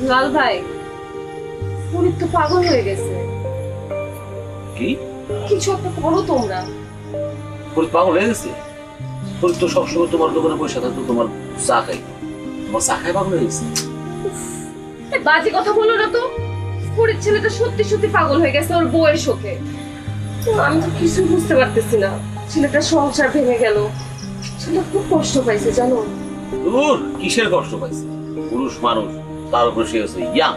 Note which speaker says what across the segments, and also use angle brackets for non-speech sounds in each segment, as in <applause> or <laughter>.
Speaker 1: লাল ভাই ফরিদ তো পাগল হয়ে গেছে।
Speaker 2: কি?
Speaker 1: কিছু একটা করো তোমরা।
Speaker 2: ফরিদ পাগল হয়ে গেছে? ফরিদ তো সবসময় তোমার দোকানে পয়সা থাকতো তোমার চা খাই তোমার চা খাই পাগল হয়ে গেছে?
Speaker 1: বাজে কথা বলো না তো। ফরিদ ছেলেটা সত্যি সত্যি পাগল হয়ে গেছে ওর বউয়ের শোকে। আমি তো কিছু বুঝতে পারতেছি না। ছেলেটার সংসার ভেঙে গেল। ছেলেটা খুব কষ্ট পাইছে জানো?
Speaker 2: দূর কিসের কষ্ট পাইছে? পুরুষ মানুষ। তার উপরে সে ইয়াং।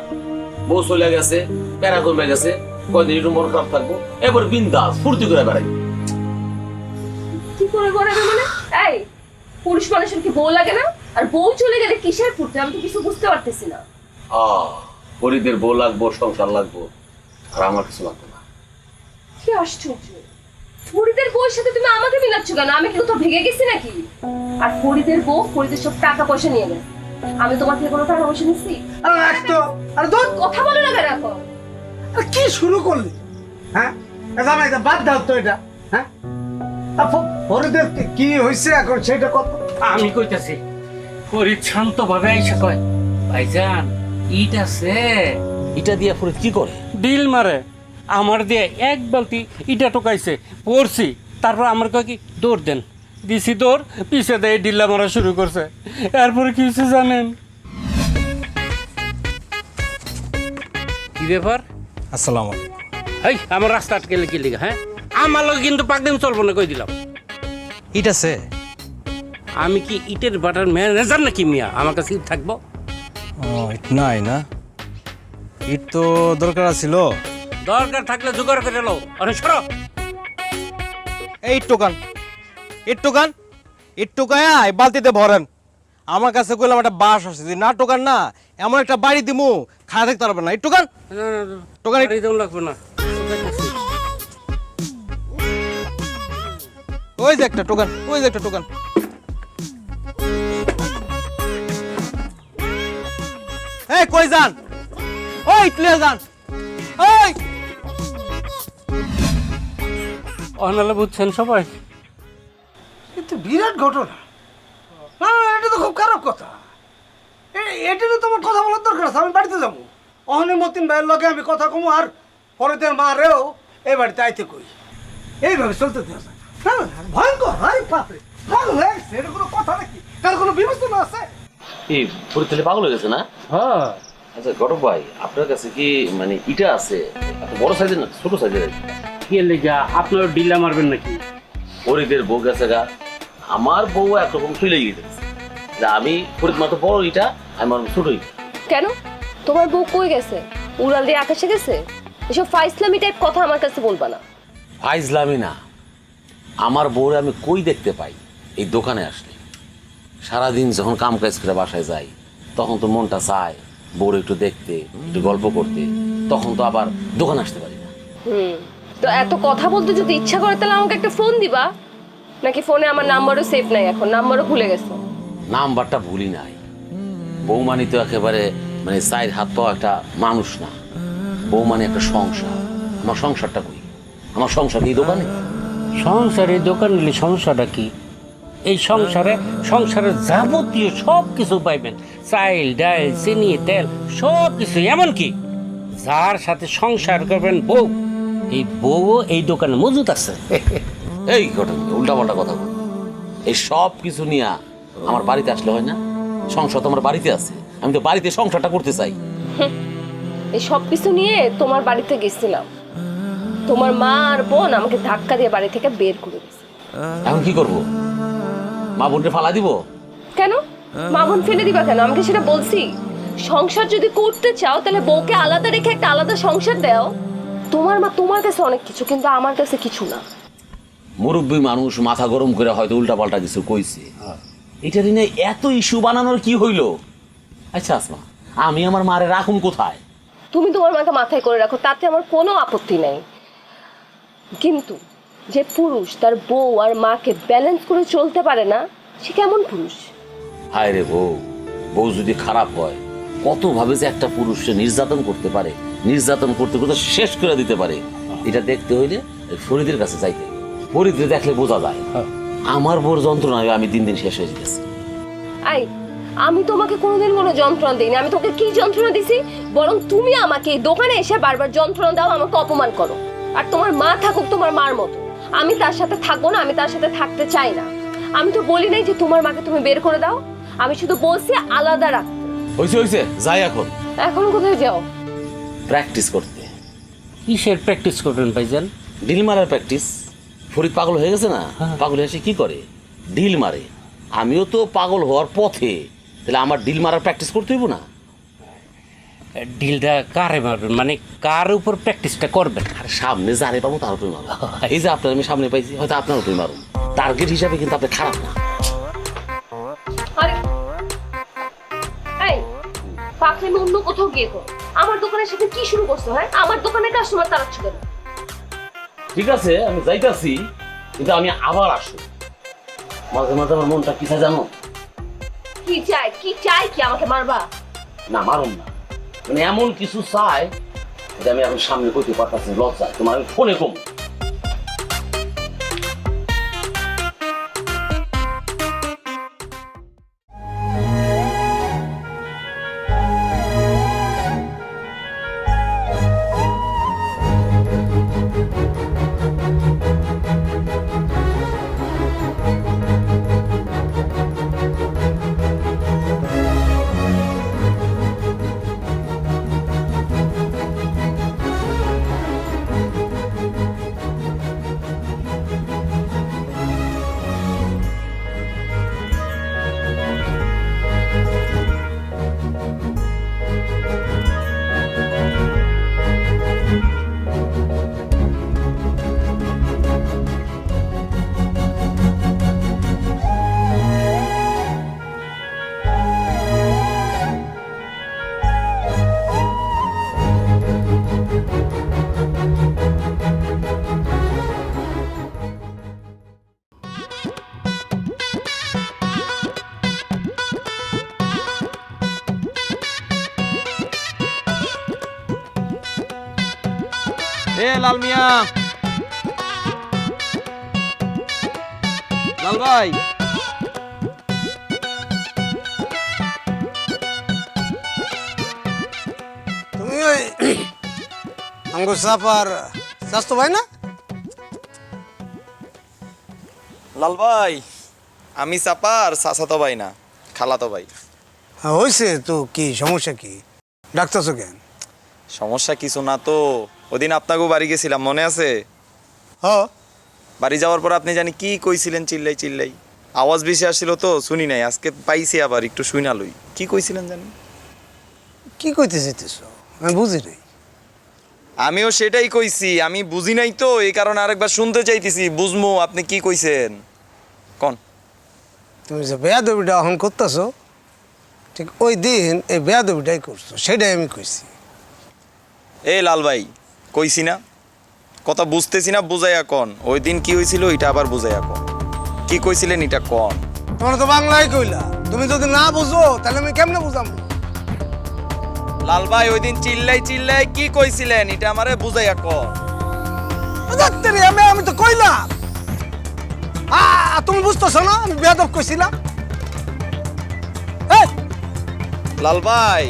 Speaker 2: বউ চলে গেছে প্যারা কমে গেছে। কয়দিন একটু মন খারাপ থাকব। এবার বিন্দাস ফুর্তি করে বেড়াই।
Speaker 1: কি করে করাবে মানে? এই পুরুষ মানুষের কি বউ লাগে না? আর বউ চলে গেলে কিসের ফুটতে আমি তো কিছু বুঝতে পারতেছি না।
Speaker 2: আহ ফরিদের বউ লাগবো সংসার লাগবো আর আমার কিছু লাগতো না।
Speaker 1: কি আশ্চর্য। ফরিদের বউয়ের সাথে তুমি আমাকে মিলাচ্ছ কেন? আমি কি কোথাও ভেঙে গেছি নাকি? আর ফরিদের বউ ফরিদের সব টাকা পয়সা নিয়ে গেছে। আমি তোমার থেকে কোনো টাকা পয়সা নিচ্ছি
Speaker 3: আরে রাখ তো। আরে ধর।
Speaker 1: কথা বলো না কেন এখন?
Speaker 3: আরে কি শুরু করলি? হ্যাঁ? এটা বাদ দাও তো এটা। হ্যাঁ? হরিদের কি হয়েছে এখন? সেটা কত?
Speaker 4: আমি কইতাছি ফরিদ শান্ত ভাবে আইসা কয় ভাইজান ইট আছে।
Speaker 2: এটা দিয়ে ফরিদ কি করে?
Speaker 4: ডিল মারে। আমার দিয়ে এক বালতি ইটা টোকাইছে পড়ছি তারপর আমার কয় কি দৌড় দেন। দিছি দৌড় পিছে দেয় ডিল্লা মারা শুরু করছে। এরপরে কি হয়েছে জানেন? কি ব্যাপার?
Speaker 5: আসসালামু আলাইকুম।
Speaker 4: এই আমার রাস্তা আটকে কি লিখা হ্যাঁ? আমার লোক কিন্তু পাকদিন চলবো না কই দিলাম?
Speaker 5: ইট আছে।
Speaker 4: আমি কি ইটের বাটার ম্যানেজার নাকি মিয়া? আমার কাছে ইট থাকব?
Speaker 5: ও ইট নাই না। ইট তো দরকার ছিল
Speaker 4: দরকার থাকলে জোগাড় করে লো অনেক সরো।
Speaker 5: এই টোকান। ইট টোকান ইট টোকায়া বালতিতে ভরেন। আমার কাছে কইলাম একটা বাস আছে যদি না টোকান না এমন একটা বাড়ি দিমু খাওয়া থাকতে পারবেন না। ইট টোকান টোকান
Speaker 4: লাগবে না।
Speaker 5: ওই যে একটা টোকান ওই যে একটা টোকান। এই কই যান? ওই প্লে যান। ওই
Speaker 4: অনালে বুঝছেন সবাই?
Speaker 3: বিরাট ঘটনা। না না, এটা তো খুব খারাপ কথা। এটা নিয়ে তোমার কথা বলার দরকার আছে আমি বাড়িতে যাব। অহনি মতিন ভাইয়ের লগে আমি কথা কমু আর পরেদের মা রেও এই বাড়িতে আইতে কই। এইভাবে চলতে দেওয়া যায়। না, না, না, ভয়ঙ্কর আরে বাপরে পাগল হয়ে গেছে এটা কোনো কথা নাকি? তার কোনো বিবেচনা আছে?
Speaker 2: এই ফরিদ তাহলে পাগল হয়ে গেছে না?
Speaker 4: হ্যাঁ।
Speaker 2: আচ্ছা গরম ভাই আপনার কাছে কি মানে ইটা আছে? এত বড় সাইজের না ছোট সাইজের
Speaker 4: কি লেগা আপনার ডিল্লা মারবেন নাকি?
Speaker 2: ফরিদের বউ গেছে গা। আমার বউ একরকম চলে গিয়েছে যা আমি ফরিদ মাত্র বড় ইটা আমার ছোট
Speaker 1: কেন? তোমার বউ কই গেছে? উড়াল দিয়ে আকাশে গেছে? এসব ফাইসলামি টাইপ কথা আমার কাছে বলবা না।
Speaker 2: ফাইজলামি না। আমার বউরে আমি কই দেখতে পাই? এই দোকানে আসলে। সারাদিন যখন কাম কাজ করে বাসায় যাই তখন তো মনটা চায় বউর একটু দেখতে একটু গল্প করতে। তখন তো আবার দোকান আসতে পারি না।
Speaker 1: হুম। তো এত কথা বলতে যদি ইচ্ছা করে তাহলে আমাকে একটা ফোন দিবা। নাকি ফোনে আমার নাম্বারও সেভ নাই এখন? নাম্বারও ভুলে গেছো।
Speaker 2: নাম্বারটা ভুলি নাই। বৌমানি তো একেবারে মানে সাইড হাত পাওয়া একটা মানুষ না। বৌমানি একটা সংসার। আমার সংসারটা কই? আমার সংসার কি এই দোকানে?
Speaker 4: সংসারে দোকান নিলে সমস্যাটা কি? এই সংসারে সংসারের যাবতীয় সব কিছু পাইবেন। চাইল ডাইল চিনি তেল সব কিছু এমনকি যার সাথে সংসার করবেন বউ এই বউও এই দোকানে মজুত আছে। <laughs>
Speaker 2: এই ঘটনা উল্টা পাল্টা কথা বল। এই সব কিছু নিয়ে আমার বাড়িতে আসলে হয় না? সংসার তো আমার বাড়িতে আছে। আমি তো বাড়িতে সংসারটা করতে চাই।
Speaker 1: এই সব কিছু নিয়ে তোমার বাড়িতে গেছিলাম। তোমার মা আর বোন আমাকে ধাক্কা দিয়ে বাড়ি থেকে বের করে দিয়েছে।
Speaker 2: এখন কি করব? মা বোনকে ফালা দিব?
Speaker 1: কেন? মা বোন ফেলে দিবা কেন? আমাকে সেটা বলছি? সংসার যদি করতে চাও তাহলে বউকে আলাদা রেখে একটা আলাদা সংসার দাও। তোমার মা তোমার কাছে অনেক কিছু কিন্তু আমার কাছে কিছু না।
Speaker 2: মুরব্বী মানুষ মাথা গরম করে হয়তো উল্টা পাল্টা কিছু কইছে। এটা নিয়ে এত ইস্যু বানানোর কি হইল? আচ্ছা আসমা আমি আমার মারে রাখুন কোথায়?
Speaker 1: তুমি তোমার মাকে মাথায় করে রাখো তাতে আমার কোনো আপত্তি নেই। কিন্তু যে পুরুষ তার বউ আর মাকে ব্যালেন্স করে চলতে পারে না সে কেমন পুরুষ?
Speaker 2: হায় রে বউ বউ যদি খারাপ হয় কত ভাবে যে একটা পুরুষকে নির্যাতন করতে পারে নির্যাতন করতে করতে শেষ করে দিতে পারে। এটা দেখতে হইলে ফরিদের কাছে যাইতে ফরিদরে দেখলে বোঝা যায়। আমার বউর যন্ত্রণায় আমি দিন দিন শেষ হয়ে যেতেছি।
Speaker 1: আই আমি তোমাকে কোনোদিন কোনো যন্ত্রণা দিইনি। আমি তোকে কি যন্ত্রণা দিছি? বরং তুমি আমাকে এই দোকানে এসে বারবার যন্ত্রণা দাও আমাকে অপমান করো। আর তোমার মা থাকুক তোমার মার মতো। আমি তার সাথে থাকব না আমি তার সাথে থাকতে চাই না। আমি তো বলি নাই যে তোমার মাকে তুমি বের করে দাও। আমি শুধু বলছি আলাদা রাখতে।
Speaker 2: হয়েছে হয়েছে যাই এখন।
Speaker 1: এখন কোথায় যাও?
Speaker 2: প্র্যাকটিস করতে।
Speaker 4: কিসের প্র্যাকটিস করবেন ভাইজান?
Speaker 2: ডিল মারার প্র্যাকটিস ফরিদ পাগল হয়ে গেছে না? পাগল এসে কি করে? ডিল মারে। আমিও তো পাগল হওয়ার পথে। তাহলে আমার ডিল মারার প্র্যাকটিস করতে হইব না?
Speaker 4: ডিলটা কারে মারবেন? মানে কার উপর প্র্যাকটিসটা করবেন?
Speaker 2: আর সামনে যারে পাবো তার উপরে মারো <laughs> এই যে আপনার আমি সামনে পাইছি হয়তো আপনার উপরে মারুন টার্গেট হিসাবে কিন্তু আপনি খারাপ না।
Speaker 1: পাখলে অন্য কোথাও গিয়ে করো। আমার দোকানের সাথে কি শুরু করছ হ্যাঁ? আমার দোকানে কাস্টমার তাড়াচ্ছ কেন?
Speaker 2: ঠিক আছে আমি যাইতাছি কিন্তু আমি আবার আসব। মাঝে মাঝে আমার মনটা কি চায় জানো?
Speaker 1: কি চাই কি চাই কি আমাকে মারবা?
Speaker 2: না মারুন না। মানে এমন কিছু চাই যে আমি এখন সামনে করতে পারতাছি লজ্জা তোমার আমি ফোনে কম।
Speaker 5: এ লাল মিয়া। লাল ভাই।
Speaker 3: তুমি ওই আমগো সাপার স্বাস্থ্য ভাই না?
Speaker 6: লাল ভাই আমি চাপার চাচাতো ভাই না খালাতো ভাই।
Speaker 3: হ্যাঁ হয়েছে তো কি সমস্যা কি? ডাক্তারছো কেন?
Speaker 6: সমস্যা কিছু না তো। ওদিন আপনাকেও বাড়ি গেছিলাম মনে আছে?
Speaker 3: হ
Speaker 6: বাড়ি যাওয়ার পর আপনি জানি কি কইছিলেন চিল্লাই চিল্লাই। আওয়াজ বেশি আসছিল তো শুনি নাই আজকে পাইছি আবার একটু শুনা লই। কি কইছিলেন জানি?
Speaker 3: কি কইতে চাইতেছ আমি বুঝি নাই।
Speaker 6: আমিও সেটাই কইছি আমি বুঝি নাই তো এই কারণে আরেকবার শুনতে চাইতেছি বুঝমু আপনি কি কইছেন? কোন।
Speaker 3: তুমি যে বেয়াদবিটা অহন করতেছো ঠিক ওই দিন এই বেয়াদবিটাই করছ সেটাই আমি কইছি।
Speaker 6: এ লাল ভাই কইছি না। কথা বুঝতেছি না বুঝাইয়া কন। ওই দিন কি হয়েছিল এটা আবার বুঝাইয়া কন। কি কইছিলেন এটা কন।
Speaker 3: তোমরা তো বাংলায় কইলা। তুমি যদি না বুঝো তাহলে আমি কেমনে বুঝাম?
Speaker 6: লাল ভাই ওই দিন চিল্লাই চিল্লাই কি কইছিলেন এটা আমারে বুঝাইয়া কন।
Speaker 3: ডাক্তারি আমি আমি তো কইলাম। আ তুমি বুঝতেছো না আমি বেয়াদব কইছিলাম।
Speaker 6: লাল ভাই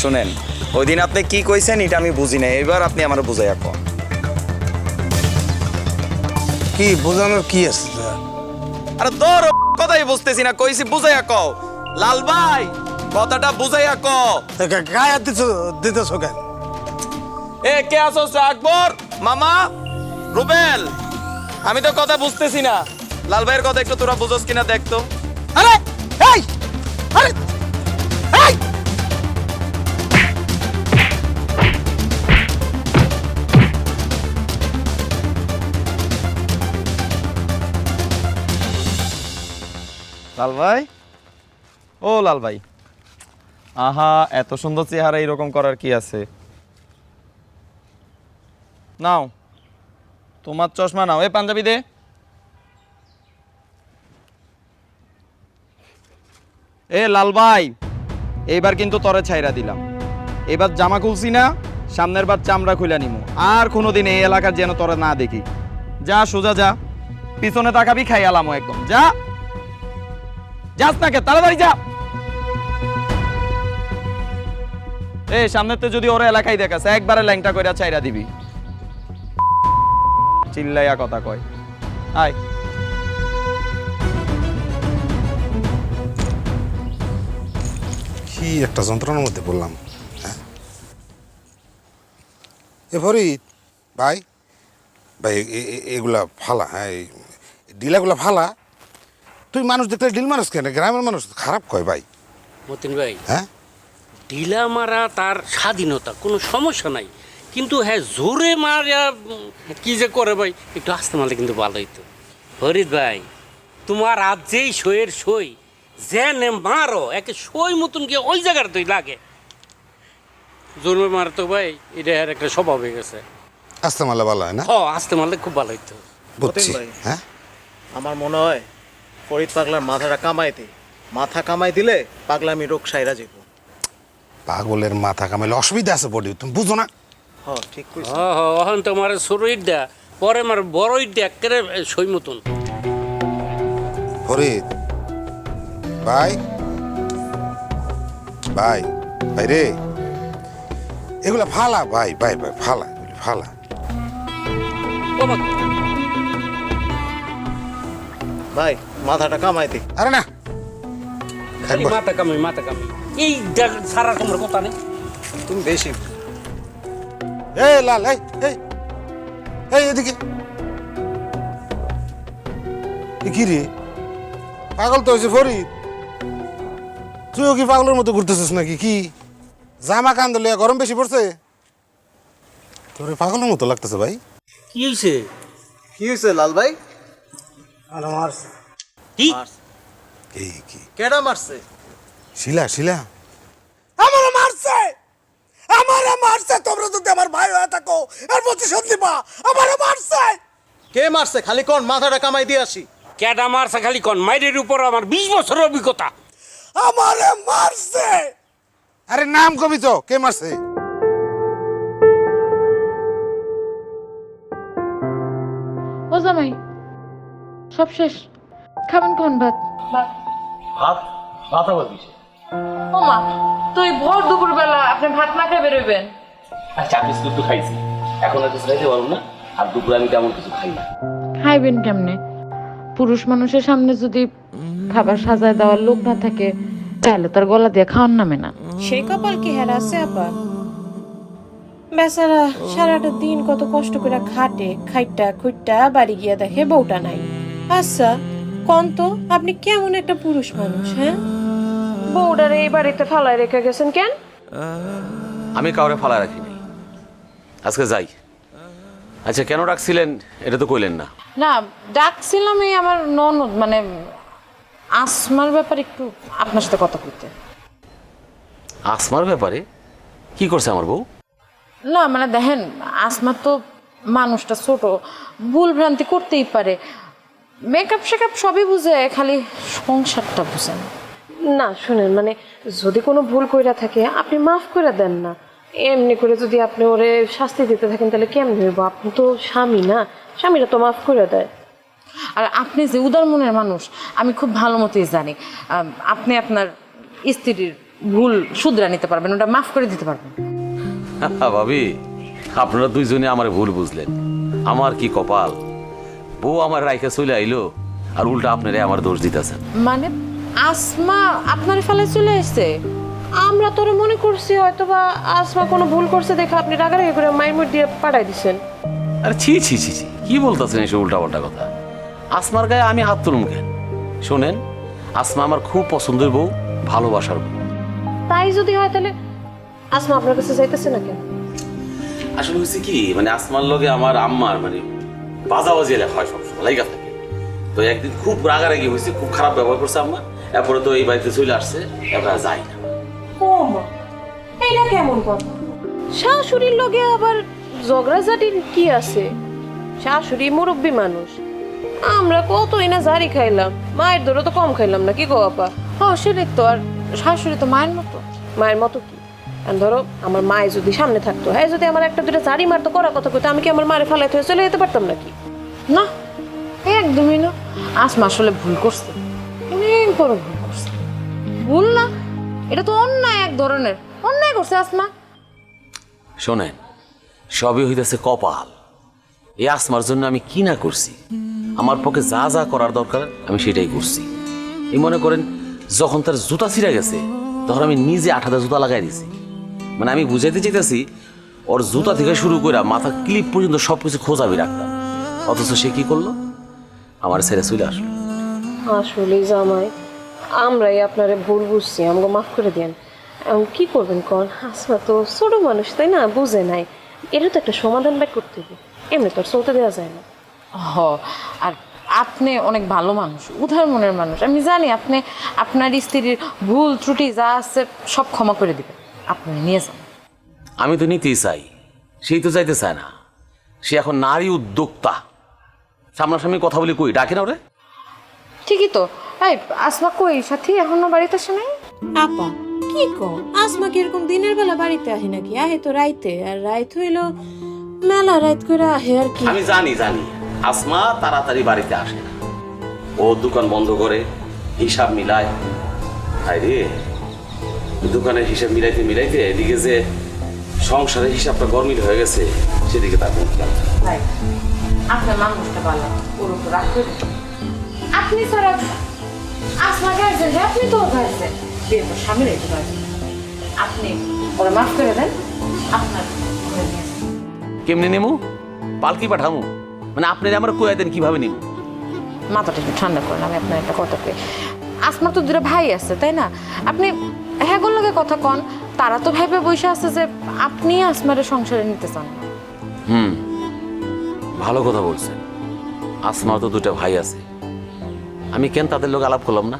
Speaker 6: শুনেন ওই দিন আপনি কি কইছেন এটা আমি বুঝি নাই। এবার আপনি আমার বুঝাইয়া কন।
Speaker 3: কি বোঝানোর কি আছে
Speaker 6: আরে তোর কথাই বুঝতেছি না কইছি বুঝাইয়া কও। লাল ভাই কথাটা বুঝাইয়া কও।
Speaker 3: গায়ে দিছো দিতেছো কেন?
Speaker 6: এ কে আছো আকবর? মামা? রুবেল? আমি তো কথা বুঝতেছি না। লাল ভাইয়ের কথা একটু তোরা বুঝোস কিনা দেখতো
Speaker 3: আরে এই! আরে
Speaker 6: লাল ভাই? ও লাল ভাই। আহা, এত সুন্দর চেহারা এরকম করার কি আছে? নাও, তোমার চশমা নাও। এ, পাঞ্জাবি দে। এ, লাল ভাই, এইবার কিন্তু তরে ছাইরা দিলাম। এবার জামা খুলছি না, সামনের বার চামড়া খুলে নিমু। আর কোনোদিন এই এলাকার যেন তোরা না দেখি। যা, সোজা যা। পিছনে তাকাবি, খাই আলামো একদম। যা। যাস না কে, তাড়াতাড়ি যা। এ সামনেতে যদি ওর এলাকায় দেখাস, একবারে ল্যাংটা কইরা চাইরা দিবি। চিল্লাইয়া কথা কয়। আয়।
Speaker 7: কি একটা যন্ত্রণার মধ্যে পড়লাম হ্যাঁ? এ ফরিদ ভাই ভাই এগুলা ফালা হ্যাঁ এই ডিলাগুলা ফালা। তুই মানুষ দেখলে ডিল মানুষ কেন? গ্রামের মানুষ খারাপ কয় ভাই।
Speaker 4: মতিন ভাই
Speaker 7: হ্যাঁ?
Speaker 4: ঢিলা মারা তার স্বাধীনতা কোনো সমস্যা নাই। কিন্তু হ্যাঁ জোরে মারা কি যে করে ভাই? একটু আসতে মারলে কিন্তু ভালো হইতো। ফরিদ ভাই তোমার আজ যেই সইয়ের সই জেনে মারো একে সই মতন গিয়ে ওই জায়গার তুই লাগে। জোরে মার তো ভাই এটা আর একটা স্বভাব হয়ে গেছে।
Speaker 7: আসতে মারলে ভালো হয় না?
Speaker 4: হ আসতে মারলে খুব ভালো হইতো।
Speaker 7: বুঝছি
Speaker 8: ভাই।
Speaker 7: হ্যাঁ?
Speaker 8: আমার মনে হয় ফরিদ পাগলার মাথাটা কামাইতে মাথা কামাই দিলে পাগলামি রোগ সাইরা যাব
Speaker 7: পাগলের মাথা কামাইলে অসুবিধা আছে বডি তুমি বুঝো না?
Speaker 8: হ ঠিক কইছ।
Speaker 4: হ হ অহন তোমার সরইডা পরে মার বড়ইডা একেবারে সই মতন।
Speaker 7: ফরিদ ভাই ভাই ভাই রে। এগুলা ফালা ভাই ভাই ভাই ফালা ফালা।
Speaker 8: ভাই মাথাটা কামাইতে
Speaker 7: আরে না।
Speaker 4: খালি
Speaker 7: একবার
Speaker 4: মাথা কামাই মাথা কামাই। এই জায়গা সারা তোমার কথা নেই।
Speaker 8: তুমি বেশি।
Speaker 7: এই লাল এই এই এই এদিকে। এ কি রে? পাগল তো হয়েছে ফরিদ। তুইও কি পাগলের মতো ঘুরতেছিস নাকি? কি? জামা কান দিলে গরম বেশি পড়ছে? তোর পাগলের মতো লাগতেছে ভাই।
Speaker 4: কি হয়েছে
Speaker 8: কি হয়েছে লাল ভাই?
Speaker 4: কি?
Speaker 7: এই কি
Speaker 8: কেডা মারছে?
Speaker 7: শিলা শিলা। আমারে মারছে! আমারে মারছে! তোমরা যদি আমার ভাই হয়ে থাকো আর প্রতিশোধ দিবা আমারে মারছে!
Speaker 8: কে মারছে? খালি কোন? মাথাটা কামাই দিয়ে আসি।
Speaker 4: ক্যাডা মারছে? খালি কন? মাইরের উপর আমার বিশ বছরের অভিজ্ঞতা।
Speaker 7: আমারে মারছে! আরে নাম কবি তো কে মারছে?
Speaker 9: ও জামাই সব শেষ। খাবেন কোন ভাত? ও মা তুই ভোর দুপুর বেলা আপনি ভাত না খেয়ে বেরোবেন
Speaker 2: আচ্ছা বিস্কুট তো খাইছি। এখন আর কিছু খাইতে পারব না আর দুপুরে আমি তেমন কিছু খাই না।
Speaker 9: খাইবেন কেমনে? পুরুষ মানুষের সামনে যদি খাবার সাজায় দেওয়ার লোক না থাকে তাহলে তার গলা দিয়ে খাওয়ার নামে না।
Speaker 10: সেই কপাল কি হেরা আছে আপা? বেচারা সারাটা দিন কত কষ্ট করে খাটে খাইটা খুইটা বাড়ি গিয়া দেখে বউটা নাই। আচ্ছা কন তো আপনি কেমন একটা পুরুষ মানুষ হ্যাঁ? বউটার এই বাড়িতে ফালাই রেখে গেছেন কেন?
Speaker 2: আমি কাউরে ফালা রাখি নাই আজকে যাই। আচ্ছা কেন রাখছিলেন এটা তো কইলেন না।
Speaker 9: না ডাকছিলাম এই আমার ননদ মানে আসমার ব্যাপারে একটু আপনার সাথে কথা কইতে
Speaker 2: আসমার ব্যাপারে? কি করছে আমার বউ?
Speaker 9: না মানে দেখেন আসমা তো মানুষটা ছোট ভুল ভ্রান্তি করতেই পারে। মেকআপ শেকআপ সবই বুঝে খালি সংসারটা বুঝে না।
Speaker 10: না শুনেন মানে যদি কোনো ভুল কইরা থাকে আপনি মাফ করে দেন না। এমনি করে যদি আপনি ওরে শাস্তি দিতে থাকেন তাহলে কেমন হইব? আপনি তো স্বামী না স্বামীরা তো মাফ করে দেয়।
Speaker 9: আর আপনি যে উদার মনের মানুষ আমি খুব ভালো মতোই জানি। আপনি আপনার স্ত্রীর ভুল শুধরা নিতে পারবেন ওটা মাফ করে দিতে পারবেন।
Speaker 2: ভাবি আপনারা দুইজনে আমার ভুল বুঝলেন। আমার কি কপাল? বউ আমার রাইখে চলে আইলো আর উল্টা আপনারা আমার দোষ দিতেছেন
Speaker 9: মানে আসমা আপনার ফেলে চলে এসছে আমরা তোরে মনে করছি হয়তো বা আসমা কোনো ভুল করছে দেখে আপনি রাগারাগি করে মায়ের দিয়ে পাঠাই দিচ্ছেন
Speaker 2: আরে ছি ছি ছি ছি কি বলতেছেন এসব উল্টা পাল্টা কথা? আসমার গায়ে আমি হাত তুলুম কেন? শোনেন আসমা আমার খুব পছন্দের বউ ভালোবাসার বউ।
Speaker 10: তাই যদি হয় তাহলে আসমা আপনার কাছে যাইতেছে না কেন?
Speaker 2: আসলে হচ্ছে কি মানে আসমার লগে আমার আম্মার মানে বাজাবাজি লেখা হয় সবসময় লাইগা থাকে। তো একদিন খুব রাগারাগি হয়েছে খুব খারাপ ব্যবহার করছে আম্মা এরপরে তো এই বাড়িতে চলে আসছে এবার যাই না।
Speaker 10: ও মা এইটা কেমন কথা? শাশুড়ির লগে আবার ঝগড়াঝাটির কি আছে? শাশুড়ি মুরব্বী মানুষ। আমরা কতই না জারি খাইলাম মায়ের দরে তো কম খাইলাম না কি গো আপা?
Speaker 9: হ্যাঁ সেটাই তো আর শাশুড়ি তো মায়ের মতো।
Speaker 10: মায়ের মতো কি? ধরো, আমার মায়ে যদি সামনে থাকতো হ্যাঁ যদি আমার একটা দুটো জারি মারতো করার কথা কইতো, আমি কি আমার মায়ের ফালাইতে হয়ে চলে যেতে পারতাম নাকি?
Speaker 9: না, একদমই না। আসমা আসলে ভুল করছে, অনেক বড় ভুল করছে। ভুল না, এটা তো অন্যায় এক ধরনের। অন্যায় করছে আসমা।
Speaker 2: শোনেন, সবই হইতেছে কপাল। এই আসমার জন্য আমি কি না করছি? আমার পক্ষে যা যা করার দরকার, আমি সেটাই করছি। এই মনে করেন, যখন তার জুতা ছিঁড়ে গেছে, তখন আমি নিজে আঠাতে জুতা লাগাই দিছি। মানে আমি বুঝাইতে চাইতেছি ওর জুতা থেকে শুরু করে মাথা ক্লিপ পর্যন্ত সব কিছু খোঁজাবি রাখতাম। অথচ সে কি করল? আমার ছেড়ে চলে আসলো।
Speaker 10: আসলে জামাই আমরাই আপনারে ভুল বুঝছি আমাকে মাফ করে দেন এখন কি করবেন কন? আসমা তো ছোট মানুষ তাই না? বুঝে নাই। এটা তো একটা সমাধান বের করতে হবে। এমনি তো আর চলতে দেওয়া যায় না।
Speaker 9: হ আর আপনি অনেক ভালো মানুষ উদার মনের মানুষ। আমি জানি আপনি আপনার স্ত্রীর ভুল ত্রুটি যা আছে সব ক্ষমা করে দিবেন। আপনি নিয়ে যান।
Speaker 2: আমি তো নিতেই চাই। সেই তো চাইতে চায় না। সে এখন নারী উদ্যোক্তা। সামনাসামনি কথা বলি কই? ডাকে না ওরে?
Speaker 9: ঠিকই তো। এই আসমা কই? সাথী এখনও বাড়িতে আসে নাই?
Speaker 10: আপা কি কো আসমা কি এরকম দিনের বেলা বাড়িতে আহে নাকি? আহে তো রাইতে। আর রাইত হইল মেলা রাইত করে আহে আর কি।
Speaker 2: আমি জানি জানি। আসমা তাড়াতাড়ি বাড়িতে আসে না। ও দোকান বন্ধ করে হিসাব মিলায়। হায় রে। দোকানের হিসাব মিলাইতে মিলাইতে এদিকে যে সংসারের হিসাবটা গরমিল হয়ে গেছে সেদিকে তার কোনো খেয়াল
Speaker 9: ভাই আপনার মানুষটা ভালো ওর উপর রাগ করে। আপনি স্যার আসমা গার্জেন যে আপনি তো গার্জেন বিয়ে তো স্বামী রেখে আপনি ওরা মাফ করে দেন আপনার
Speaker 2: কেমনে নেমু? পালকি পাঠামু? মানে আপনি আমার কয়ে দেন কীভাবে নিমু?
Speaker 9: মাথাটা একটু ঠান্ডা করেন আমি আপনার একটা কথা কই। আসমার তো দুটো ভাই আছে তাই না? আপনি হ্যাঁ লগে কথা কন? তারা তো ভাইবে বসে আছে যে আপনি আসমারের সংসারে নিতে চান। না।
Speaker 2: হুম ভালো কথা বলছেন। আসমার তো দুটো ভাই আছে। আমি কেন তাদের লোক আলাপ করলাম না?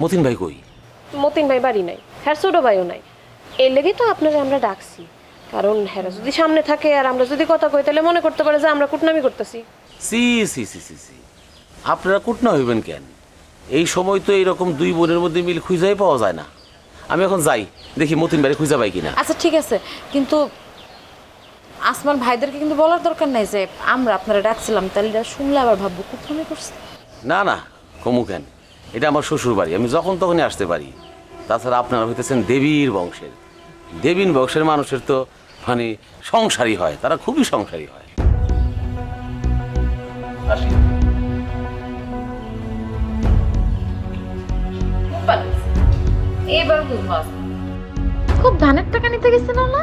Speaker 2: মতিন ভাই কই?
Speaker 10: মতিন ভাই বাড়ি নাই হ্যার ছোট ভাইও নাই। এর লেগেই তো আপনারা আমরা ডাকছি। কারণ হ্যারা যদি সামনে থাকে আর আমরা যদি কথা কই তাহলে মনে করতে পারে যে আমরা কুটনামি করতেছি।
Speaker 2: সি সি সি সি সি। আপনারা কুটনা হইবেন কেন? এই সময় তো এইরকম দুই বোনের মধ্যে মিল খুঁজাই পাওয়া যায় না। আমি এখন যাই দেখি মতিন বাড়ি খুঁজা পাই কিনা।
Speaker 9: আচ্ছা ঠিক আছে। কিন্তু আসমান ভাইদেরকে কিন্তু বলার দরকার নাই যে আমরা আপনারা ডাকছিলাম তাহলে এরা শুনলে আবার ভাববো কুটনামি করছে।
Speaker 2: না না কমু কেন? এটা আমার শ্বশুর বাড়ি আমি যখন তখনই আসতে পারি। তাছাড়া আপনারা হইতেছেন দেবীর বংশের। দেবীর বংশের মানুষের তো মানে সংসারী হয় তারা খুবই সংসারী হয়। আসি।
Speaker 9: এবার খুব ধানের টাকা নিতে গেছিল না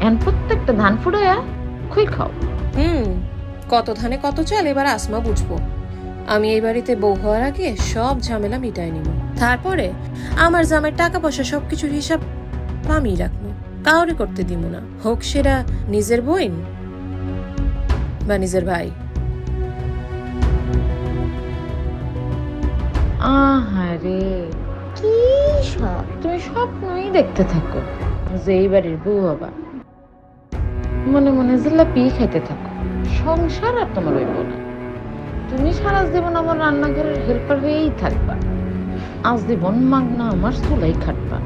Speaker 9: এখন প্রত্যেকটা ধান ফুটাইয়া খুই খাও।
Speaker 10: হুম কত ধানে কত চাল এবার আসমা বুঝব। আমি এই বাড়িতে বউ হওয়ার আগে সব ঝামেলা মিটাই নিব। তারপরে আমার জামের টাকা পয়সা সবকিছুর হিসাব আমি রাখব। কাউরে করতে দিব না। হোক সেটা নিজের বোন বা নিজের ভাই।
Speaker 9: আহারে। সব তুমি স্বপ্নই দেখতে থাকো, যে এই বাড়ির বউ হবা মনে মনে জিলাপি খাইতে থাকো, সংসার আর তোমার হইব না। তুমি সারা জীবন আমার রান্নাঘরের হেল্পার হয়েই থাকবা। আজ জীবন মাগনা আমার চুলাই খাটবা।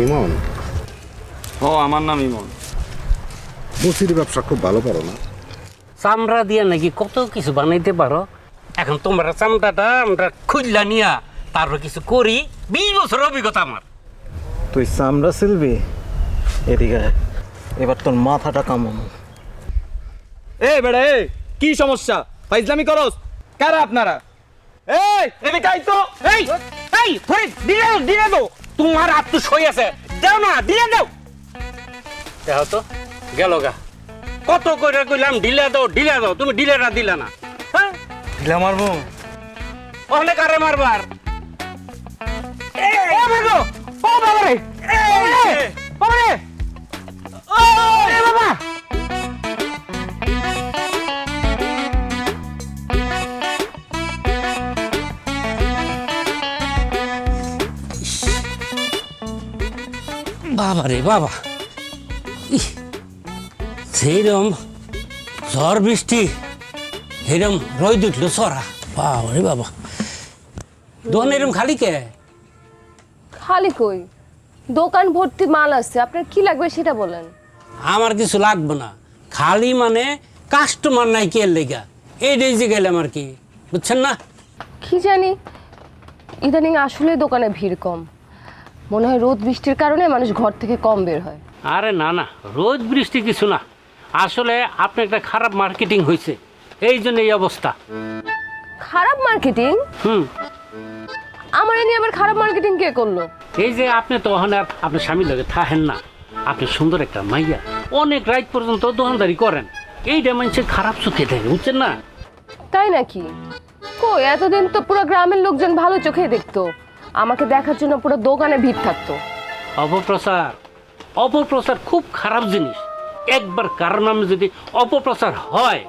Speaker 7: তোমার নাম কি মন
Speaker 6: ও আমার নাম ইমন।
Speaker 7: মুসির ব্যবসা খুব ভালো পারো না?
Speaker 4: চামড়া দিয়ে নাকি কত কিছু বানাইতে পারো? এখন তোমার চামড়াটা আমরা খুললা নিয়া তারপর কিছু করি। বিশ বছর অভিজ্ঞতা আমার।
Speaker 8: তুই চামড়া সিলবি এদিকে এবার তোর মাথাটা কামানো।
Speaker 6: এই বেড়া এই কি সমস্যা? ফাইজলামি করস? কারা আপনারা? এই এদিকে আই তো।
Speaker 4: এই এই ধরে দিলে দিলে দাও তোমার আত্ম তো সই আছে। দাও না দিলে দাও। দেখো তো গেল গা। কত করে কইলাম ঢিলে দাও ঢিলে দাও তুমি ঢিলেটা দিলে না। হ্যাঁ?
Speaker 8: ঢিলা মারবো?
Speaker 4: ওখানে কারে মারবার? এই, ও মাগো, ও বাবা রে, বাবা রে বাবা। সেইরম ঝড় বৃষ্টি এরম রোদ উঠল সরা বাবা বাবা। দোকান এরম খালি কে?
Speaker 1: খালি কই? দোকান ভর্তি মাল আছে আপনার কি লাগবে সেটা বলেন।
Speaker 4: আমার কিছু লাগবে না। খালি মানে কাস্টমার নাই কে লেগা। এইটাই যে গেলাম আর কি। বুঝছেন না?
Speaker 1: কি জানি ইদানিং আসলে দোকানে ভিড় কম। মনে হয় রোদ বৃষ্টির কারণে মানুষ ঘর থেকে কম বের হয়।
Speaker 4: আরে না না রোদ বৃষ্টি কিছু না। আসলে আপনি একটা খারাপ মার্কেটিং হয়েছে। এই জন্য এই অবস্থা।
Speaker 1: খারাপ মার্কেটিং?
Speaker 4: হুম।
Speaker 1: আমার এ নিয়ে আবার খারাপ মার্কেটিং কে করল?
Speaker 4: এই যে আপনি তো ওখানে আর আপনার স্বামীর লগে থাকেন না। আপনি সুন্দর একটা মাইয়া। অনেক রাত পর্যন্ত দোকানদারি করেন। এইটা মানুষের খারাপ চোখে থাকে বুঝছেন না?
Speaker 1: তাই নাকি? কই এতদিন তো পুরো গ্রামের লোকজন ভালো চোখে দেখতো। আমাকে দেখার জন্য পুরো দোকানে ভিড় থাকতো।
Speaker 4: অপপ্রচার। অপপ্রচার খুব খারাপ জিনিস। একবার কারণ নামে যদি অপপ্রচার হয়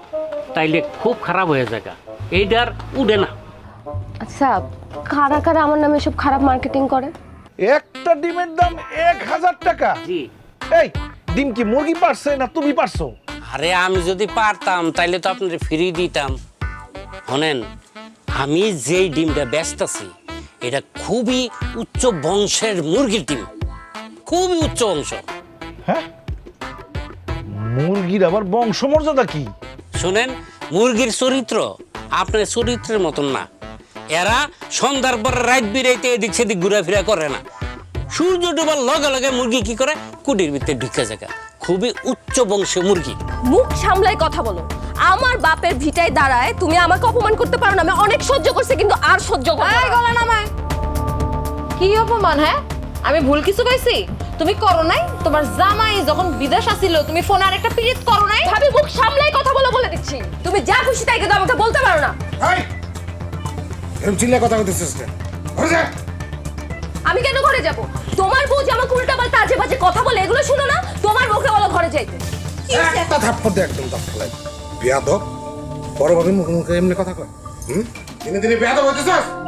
Speaker 4: তাইলে খুব খারাপ হয়ে যায় এইটার উঠে না।
Speaker 1: আচ্ছা কারা কারা আমার নামে সব খারাপ মার্কেটিং করে?
Speaker 11: একটা ডিমের দাম এক হাজার টাকা।
Speaker 4: জি।
Speaker 11: এই ডিম কি মুরগি পারছে না তুমি পারছ?
Speaker 4: আরে আমি যদি পারতাম তাইলে তো আপনার ফ্রি দিতাম। শোনেন আমি যেই ডিমটা ব্যস্ত আছি এটা খুবই উচ্চ বংশের মুরগির ডিম। খুবই উচ্চ বংশ।
Speaker 11: হ্যাঁ? মুরগির আবার বংশমর্যাদা কি?
Speaker 4: শোনেন মুরগির চরিত্র আপনার চরিত্রের মতন না। এরা সন্ধ্যার পর রাত বিরাইতে এদিক সেদিক ঘোরাফেরা করে না। সূর্য ডোবার লগে লগে মুরগি কি করে? কুটির ভিতরে ঢুকে যায় খুবই উচ্চ বংশের মুরগি।
Speaker 1: মুখ সামলাই কথা বলো। আমার বাপের ভিটায় দাঁড়ায় তুমি আমাকে অপমান করতে পারো না আমি অনেক সহ্য করছি কিন্তু আর সহ্য করব
Speaker 10: এই গলা নামায়। কি অপমান হ্যাঁ? আমি ভুল কিছু কইছি? তুমি করো নাই তোমার জামাই যখন বিদেশ আসিল তুমি ফোন আর একটা পিরিত করো নাই?
Speaker 1: ভাবি মুখ সামলাই কথা বলে বলে দিচ্ছি। তুমি যা খুশি তাই কিন্তু আমাকে বলতে পারো না।
Speaker 7: এই এরকম চিল্লায় কথা বলতেছিস কেন? ঘরে যা!
Speaker 1: আমি কেন ঘরে যাব? তোমার বউ যে আমাকে উল্টা পাল্টা আজে বাজে কথা বলে এগুলো শুনো না? তোমার মুখে বলো ঘরে যাইতে।
Speaker 7: একটা থাপ্পড় দে একদম থাপ্পড় বেয়াদব? বড় ভাবির মুখে মুখে এমনি কথা কয়। হুম? দিনে দিনে বেয়াদব হইতেছস?